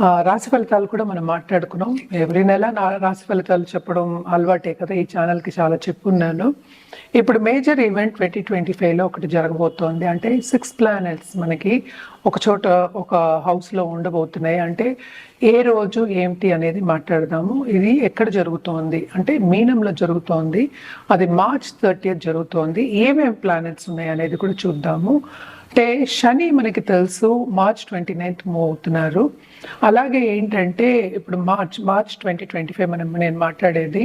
రాశి ఫలితాలు కూడా మనం మాట్లాడుకున్నాం. ఎవ్రీ నెల నా రాశి ఫలితాలు చెప్పడం అలవాటే కదా ఈ ఛానల్కి చాలా చెప్పున్నాను. ఇప్పుడు మేజర్ ఈవెంట్ ట్వంటీ ట్వంటీ ఫైవ్లో ఒకటి జరగబోతోంది. అంటే సిక్స్ ప్లానెట్స్ మనకి ఒక చోట ఒక హౌస్లో ఉండబోతున్నాయి. అంటే ఏ రోజు ఏమిటి అనేది మాట్లాడదాము. ఇది ఎక్కడ జరుగుతోంది? అంటే మీనంలో జరుగుతోంది. అది మార్చ్ థర్టీ జరుగుతోంది. ఏమేమి ప్లానెట్స్ ఉన్నాయి అనేది కూడా చూద్దాము. అంటే శని మనకి తెలుసు మార్చ్ ట్వంటీ నైన్త్ మూవ్ అవుతున్నారు అలాగే ఏంటంటే ఇప్పుడు March March twenty twenty five మనం నేను మాట్లాడేది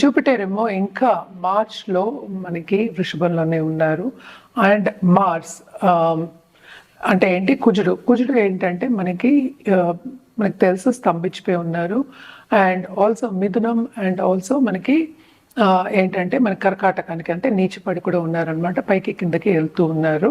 జూపిటర్ ఏమో ఇంకా మార్చ్లో మనకి వృషభంలోనే ఉన్నారు. అండ్ మార్స్ అంటే ఏంటి కుజుడు. కుజుడు ఏంటంటే మనకి మనకు తెలుసు స్తంభించిపోయి ఉన్నారు. అండ్ ఆల్సో మిథునం అండ్ ఆల్సో మనకి ఏంటంటే మన కర్కాటకానికి అంటే నీచిపడి కూడా ఉన్నారనమాట పైకి కిందకి వెళ్తూ ఉన్నారు.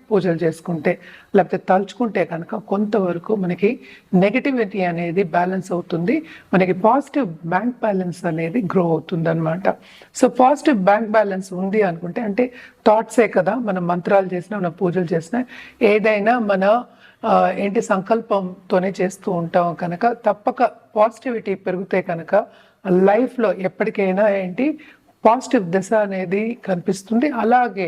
పూజలు చేసుకుంటే లేకపోతే తలుచుకుంటే కనుక కొంతవరకు మనకి నెగటివిటీ అనేది బ్యాలెన్స్ అవుతుంది. మనకి పాజిటివ్ బ్యాంక్ బ్యాలెన్స్ అనేది గ్రో అవుతుంది అనమాట సో పాజిటివ్ బ్యాంక్ బ్యాలెన్స్ ఉంది అనుకుంటే అంటే థాట్సే కదా మనం మంత్రాలు చేసినా మనం పూజలు చేసినా ఏదైనా మన ఏంటి సంకల్పంతోనే చేస్తూ ఉంటాం కనుక తప్పక పాజిటివిటీ పెరిగితే కనుక లైఫ్లో ఎప్పటికైనా ఏంటి పాజిటివ్ దశ అనేది కనిపిస్తుంది. అలాగే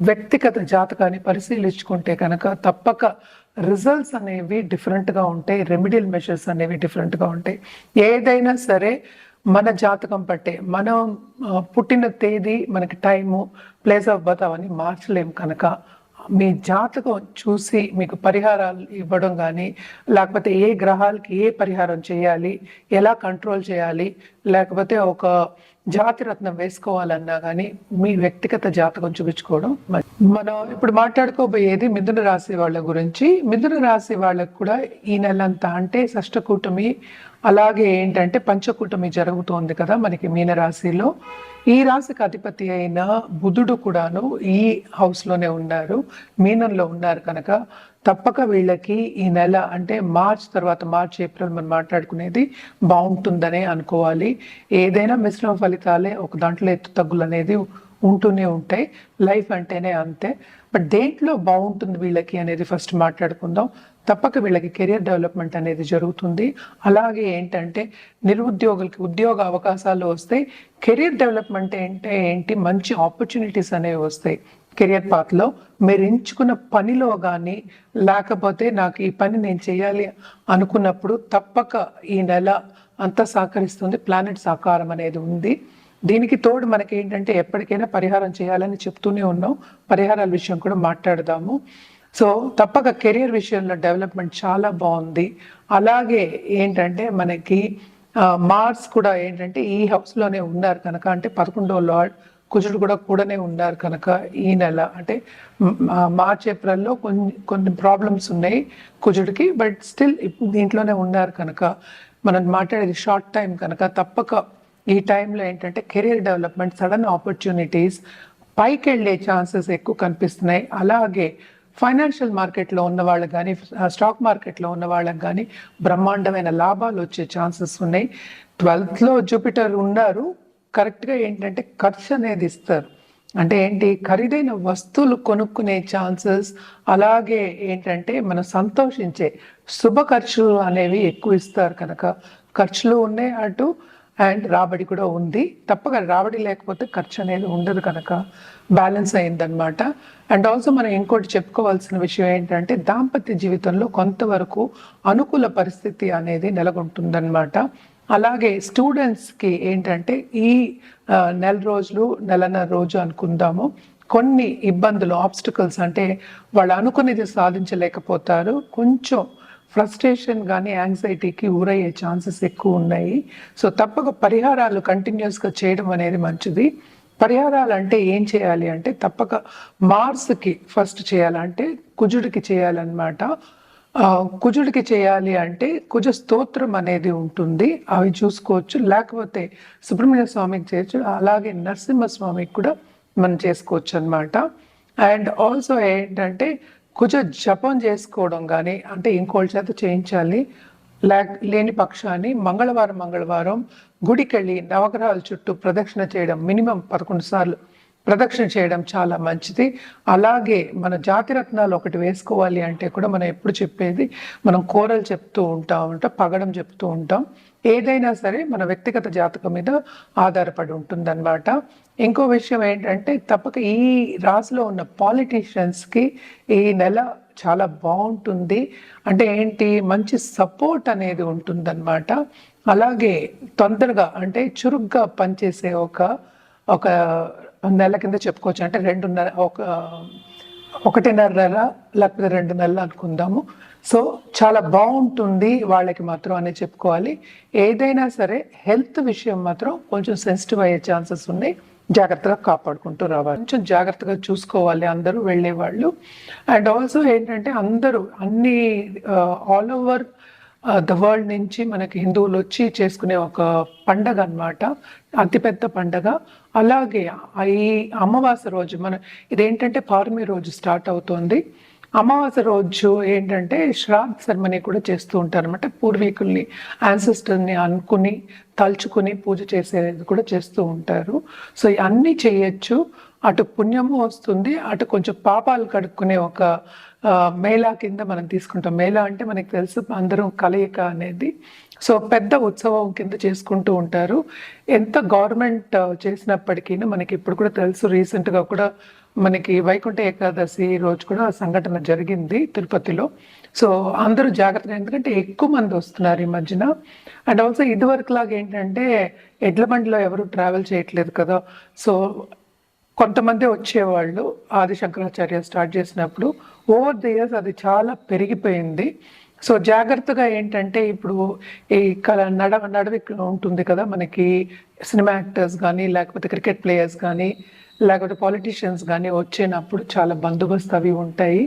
వ్యక్తిగత జాతకాన్ని పరిశీలించుకుంటే కనుక తప్పక రిజల్ట్స్ అనేవి డిఫరెంట్గా ఉంటాయి రెమిడియల్ మెషర్స్ అనేవి డిఫరెంట్గా ఉంటాయి. ఏదైనా సరే మన జాతకం పట్టే మనం పుట్టిన తేదీ మనకి టైము ప్లేస్ ఆఫ్ బర్త్ అవన్నీ మార్చలేం కనుక మీ జాతకం చూసి మీకు పరిహారాలు ఇవ్వడం కానీ లేకపోతే ఏ గ్రహాలకి ఏ పరిహారం చేయాలి ఎలా కంట్రోల్ చేయాలి లేకపోతే ఒక జాతి రత్నం వేసుకోవాలన్నా కానీ మీ వ్యక్తిగత జాతకం చూపించుకోవడం మనం ఇప్పుడు మాట్లాడుకోబోయేది మిథున రాశి వాళ్ళ గురించి. మిథున రాశి వాళ్ళకు కూడా ఈ నెలంతా అంటే షష్ఠ కూటమి అలాగే ఏంటంటే పంచకూటమి జరుగుతోంది కదా మనకి మీనరాశిలో. ఈ రాశికి అధిపతి అయిన బుధుడు కూడాను ఈ హౌస్లోనే ఉన్నారు మీనంలో ఉన్నారు కనుక తప్పక వీళ్ళకి ఈ నెల అంటే మార్చ్ తర్వాత మార్చ్ ఏప్రిల్ మనం మాట్లాడుకునేది బాగుంటుందనే అనుకోవాలి. ఏదైనా మిశ్రమ ఫలితాలే ఒక దాంట్లో ఎత్తు తగ్గులు అనేది ఉంటూనే ఉంటాయి. లైఫ్ అంటేనే అంతే. బట్ దేంట్లో బాగుంటుంది వీళ్ళకి అనేది ఫస్ట్ మాట్లాడుకుందాం. తప్పక వీళ్ళకి కెరియర్ డెవలప్మెంట్ అనేది జరుగుతుంది. అలాగే ఏంటంటే నిరుద్యోగులకి ఉద్యోగ అవకాశాలు వస్తాయి. కెరియర్ డెవలప్మెంట్ అంటే ఏంటి? మంచి ఆపర్చునిటీస్ అనేవి వస్తాయి. కెరియర్ పాత్లో మీరు ఎంచుకున్న పనిలో కానీ లేకపోతే నాకు ఈ పని నేను చేయాలి అనుకున్నప్పుడు తప్పక ఈ నెల అంతా సహకరిస్తుంది. ప్లానెట్ సహకారం అనేది ఉంది. దీనికి తోడు మనకి ఏంటంటే ఎప్పటికైనా పరిహారం చేయాలని చెప్తూనే ఉన్నాం. పరిహారాల విషయం కూడా మాట్లాడదాము. సో తప్పక కెరియర్ విషయంలో డెవలప్మెంట్ చాలా బాగుంది. అలాగే ఏంటంటే మనకి మార్స్ కూడా ఏంటంటే ఈ హౌస్లోనే ఉన్నారు కనుక అంటే పదకొండో లార్డ్ కుజుడు కూడా కూడానే ఉన్నారు కనుక ఈ నెల. అంటే మార్చ్ ఏప్రిల్లో కొన్ని కొన్ని ప్రాబ్లమ్స్ ఉన్నాయి కుజుడికి బట్ స్టిల్ దీంట్లోనే ఉన్నారు కనుక. మనం మాట్లాడేది షార్ట్ టైం కనుక తప్పక ఈ టైంలో ఏంటంటే కెరీర్ డెవలప్మెంట్ సడన్ ఆపర్చునిటీస్ పైకి వెళ్ళే ఛాన్సెస్ ఎక్కువ కనిపిస్తున్నాయి. అలాగే ఫైనాన్షియల్ మార్కెట్లో ఉన్న వాళ్ళకి కానీ స్టాక్ మార్కెట్లో ఉన్న వాళ్ళకి కానీ బ్రహ్మాండమైన లాభాలు వచ్చే ఛాన్సెస్ ఉన్నాయి. ట్వెల్త్లో జూపిటర్ ఉన్నారు. కరెక్ట్గా ఏంటంటే ఖర్చు అనేది ఇస్తారు. అంటే ఏంటి? ఖరీదైన వస్తువులు కొనుక్కునే ఛాన్సెస్ అలాగే ఏంటంటే మనం సంతోషించే శుభ ఖర్చులు అనేవి ఎక్కువ ఇస్తారు కనుక. ఖర్చులు ఉన్నాయి అటు అండ్ రాబడి కూడా ఉంది. తప్పక రాబడి లేకపోతే ఖర్చు అనేది ఉండదు కనుక బ్యాలెన్స్ అయిందనమాట అండ్ ఆల్సో మనం ఇంకోటి చెప్పుకోవాల్సిన విషయం ఏంటంటే దాంపత్య జీవితంలో కొంతవరకు అనుకూల పరిస్థితి అనేది నెలకొంటుందన్నమాట. అలాగే స్టూడెంట్స్కి ఏంటంటే ఈ నెల రోజులు నెలన్నర రోజు అనుకుందాము. కొన్ని ఇబ్బందులు ఆబ్స్టికల్స్ అంటే వాళ్ళు అనుకునేది సాధించలేకపోతారు. కొంచెం ఫ్రస్ట్రేషన్ కానీ యాంగ్జైటీకి ఊరయ్యే ఛాన్సెస్ ఎక్కువ ఉన్నాయి. సో తప్పక పరిహారాలు కంటిన్యూస్గా చేయడం అనేది మంచిది. పరిహారాలు అంటే ఏం చేయాలి అంటే తప్పక మార్స్కి ఫస్ట్ చేయాలంటే కుజుడికి చేయాలన్నమాట. కుజుడికి చేయాలి అంటే కుజ స్తోత్రం అనేది ఉంటుంది. అవి చూసుకోవచ్చు. లేకపోతే సుబ్రహ్మణ్య స్వామికి చేయొచ్చు. అలాగే నరసింహ స్వామికి కూడా మనం చేసుకోవచ్చు అన్నమాట అండ్ ఆల్సో ఏంటంటే కొంచెం జపం చేసుకోవడం కానీ అంటే ఇంకోళ్ళ చేత చేయించాలి. లే లేని పక్షాన్ని మంగళవారం మంగళవారం గుడికెళ్ళి నవగ్రహాల చుట్టూ ప్రదక్షిణ చేయడం మినిమం పదకొండు సార్లు ప్రదక్షిణ చేయడం చాలా మంచిది. అలాగే మన జాతిరత్నాలు ఒకటి వేసుకోవాలి అంటే కూడా మనం ఎప్పుడు చెప్పేది మనం కూరలు చెప్తూ ఉంటాం ఉంటాం పగడం చెప్తూ ఉంటాం. ఏదైనా సరే మన వ్యక్తిగత జాతకం మీద ఆధారపడి ఉంటుందన్నమాట. ఇంకో విషయం ఏంటంటే తప్పక ఈ రాశిలో ఉన్న పాలిటీషియన్స్కి ఈ నెల చాలా బాగుంటుంది. అంటే ఏంటి? మంచి సపోర్ట్ అనేది ఉంటుందన్నమాట. అలాగే తొందరగా అంటే చురుగ్గా పనిచేసే ఒక ఒక నెల కింద చెప్పుకోవచ్చు. అంటే రెండున్నర ఒక ఒకటిన్నర నెల లేకపోతే రెండు నెలలు అనుకుందాము. సో చాలా బాగుంటుంది వాళ్ళకి మాత్రం అని చెప్పుకోవాలి. ఏదైనా సరే హెల్త్ విషయం మాత్రం కొంచెం సెన్సిటివ్ అయ్యే ఛాన్సెస్ ఉన్నాయి. జాగ్రత్తగా కాపాడుకుంటూ రావాలి. కొంచెం జాగ్రత్తగా చూసుకోవాలి అందరూ వెళ్ళేవాళ్ళు అండ్ ఆల్సో ఏంటంటే అందరూ అన్ని ఆల్ ఓవర్ ద వరల్డ్ నుంచి మనకి హిందువులు వచ్చి చేసుకునే ఒక పండగ అన్నమాట. అతిపెద్ద పండగ. అలాగే ఈ అమావాస్య రోజు మన ఇదేంటంటే పౌర్ణమి రోజు స్టార్ట్ అవుతోంది. అమావాస్య రోజు ఏంటంటే శ్రాద్ధ సెరమనీ కూడా చేస్తూ ఉంటారు అనమాట పూర్వీకుల్ని యాన్సిస్టర్ని అనుకుని తలుచుకుని పూజ చేసేది కూడా చేస్తూ ఉంటారు. సో అన్నీ చేయొచ్చు. అటు పుణ్యము వస్తుంది అటు కొంచెం పాపాలు కడుక్కునే ఒక మేళా కింద మనం తీసుకుంటాం. మేళా అంటే మనకి తెలుసు అందరం కలయిక అనేది. సో పెద్ద ఉత్సవం కింద చేసుకుంటూ ఉంటారు. ఎంత గవర్నమెంట్ చేసినప్పటికీ మనకి ఇప్పుడు కూడా తెలుసు. రీసెంట్గా కూడా మనకి వైకుంఠ ఏకాదశి రోజు కూడా సంఘటన జరిగింది తిరుపతిలో. సో అందరూ జాగ్రత్తగా ఎందుకంటే ఎక్కువ మంది వస్తున్నారు ఈ మధ్యన. అండ్ ఆల్సో ఇదివరకు లాగా ఏంటంటే ఎడ్ల బండిలో ఎవరు ట్రావెల్ చేయట్లేదు కదా. సో కొంతమంది వచ్చేవాళ్ళు ఆది శంకరాచార్య స్టార్ట్ చేసినప్పుడు ఓవర్ ది ఇయర్స్ అది చాలా పెరిగిపోయింది. సో జాగ్రత్తగా ఏంటంటే ఇప్పుడు ఈ కల నడ నడవి ఉంటుంది కదా మనకి సినిమా యాక్టర్స్ కానీ లేకపోతే క్రికెట్ ప్లేయర్స్ కానీ లేకపోతే పాలిటీషియన్స్ కానీ వచ్చినప్పుడు చాలా బందోబస్తు అవి ఉంటాయి.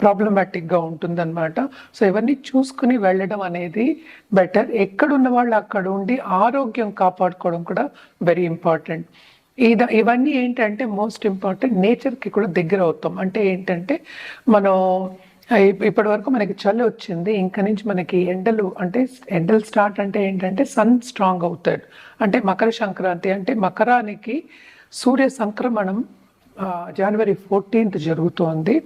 ప్రాబ్లమాటిక్గా ఉంటుందన్నమాట. సో ఇవన్నీ చూసుకుని వెళ్ళడం అనేది బెటర్ ఎక్కడున్న వాళ్ళు అక్కడ ఉండి ఆరోగ్యం కాపాడుకోవడం కూడా వెరీ ఇంపార్టెంట్ ఇద ఇవన్నీ ఏంటంటే మోస్ట్ ఇంపార్టెంట్ నేచర్కి కూడా దగ్గర అవుతాం. అంటే ఏంటంటే మనం ఇప్పటి వరకు మనకి చలి వచ్చింది ఇంకా నుంచి మనకి ఎండలు అంటే ఎండలు స్టార్ట్ అంటే ఏంటంటే సన్ స్ట్రాంగ్ అవుతాడు. అంటే మకర సంక్రాంతి అంటే మకరానికి సూర్య సంక్రమణం జనవరి ఫోర్టీన్త్ జరుగుతోంది.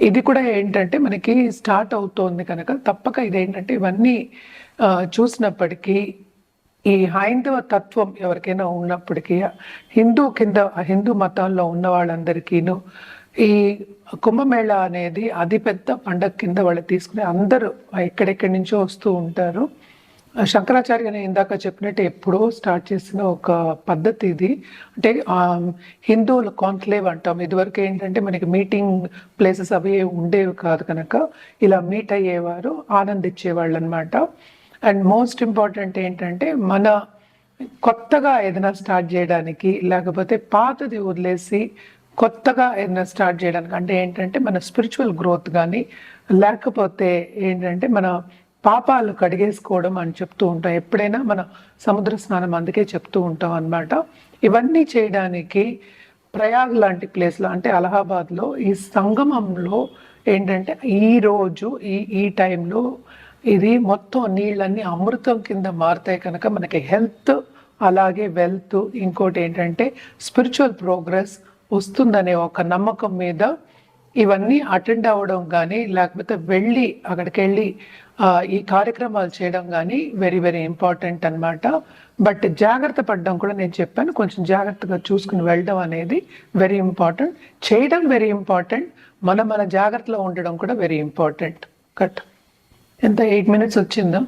ఇది కూడా ఏంటంటే మనకి స్టార్ట్ అవుతోంది కనుక తప్పక ఇదేంటంటే ఇవన్నీ చూసినప్పటికీ ఈ హైందవ తత్వం ఎవరికైనా ఉన్నప్పటికీ హిందూ కింద హిందూ మతంలో ఉన్న వాళ్ళందరికీను ఈ కుంభమేళ అనేది అతిపెద్ద పండగ కింద వాళ్ళు తీసుకుని అందరూ ఎక్కడెక్కడి నుంచో వస్తూ ఉంటారు. శంకరాచార్య నేను ఇందాక చెప్పినట్టు ఎప్పుడో స్టార్ట్ చేసిన ఒక పద్ధతి ఇది. అంటే హిందువులు హిందువుల కాన్క్లేవ్ అంటాం. ఇదివరకు ఏంటంటే మనకి మీటింగ్ ప్లేసెస్ అవి ఉండేవి కాదు కనుక ఇలా మీట్ అయ్యేవారు ఆనందించేవాళ్ళు అనమాట అండ్ మోస్ట్ ఇంపార్టెంట్ ఏంటంటే మన కొత్తగా ఏదైనా స్టార్ట్ చేయడానికి లేకపోతే పాతది వదిలేసి కొత్తగా ఏదైనా స్టార్ట్ చేయడానికి అంటే ఏంటంటే మన స్పిరిచువల్ గ్రోత్ కానీ లేకపోతే ఏంటంటే మన పాపాలు కడిగేసుకోవడం అని చెప్తూ ఉంటాం. ఎప్పుడైనా మన సముద్ర స్నానం అందుకే చెప్తూ ఉంటాం అన్నమాట. ఇవన్నీ చేయడానికి ప్రయాగ్ లాంటి ప్లేస్లో అంటే అలహాబాద్లో ఈ సంగమంలో ఏంటంటే ఈ రోజు ఈ ఈ టైంలో ఇది మొత్తం నీళ్ళన్నీ అమృతం కింద మారుతాయి కనుక మనకి హెల్త్ అలాగే వెల్త్ ఇంకోటి ఏంటంటే స్పిరిచువల్ ప్రోగ్రెస్ వస్తుందనే ఒక నమ్మకం మీద ఇవన్నీ అటెండ్ అవ్వడం కానీ లేకపోతే వెళ్ళి అక్కడికి వెళ్ళి ఈ కార్యక్రమాలు చేయడం కానీ వెరీ వెరీ ఇంపార్టెంట్ అన్నమాట. బట్ జాగ్రత్త పడడం కూడా నేను చెప్పాను. కొంచెం జాగ్రత్తగా చూసుకుని వెళ్ళడం అనేది వెరీ ఇంపార్టెంట్. చేయడం వెరీ ఇంపార్టెంట్. మన మన జాగ్రత్తలో ఉండడం కూడా వెరీ ఇంపార్టెంట్. కట్. ఎంత ఎయిట్ మినిట్స్ వచ్చిందా?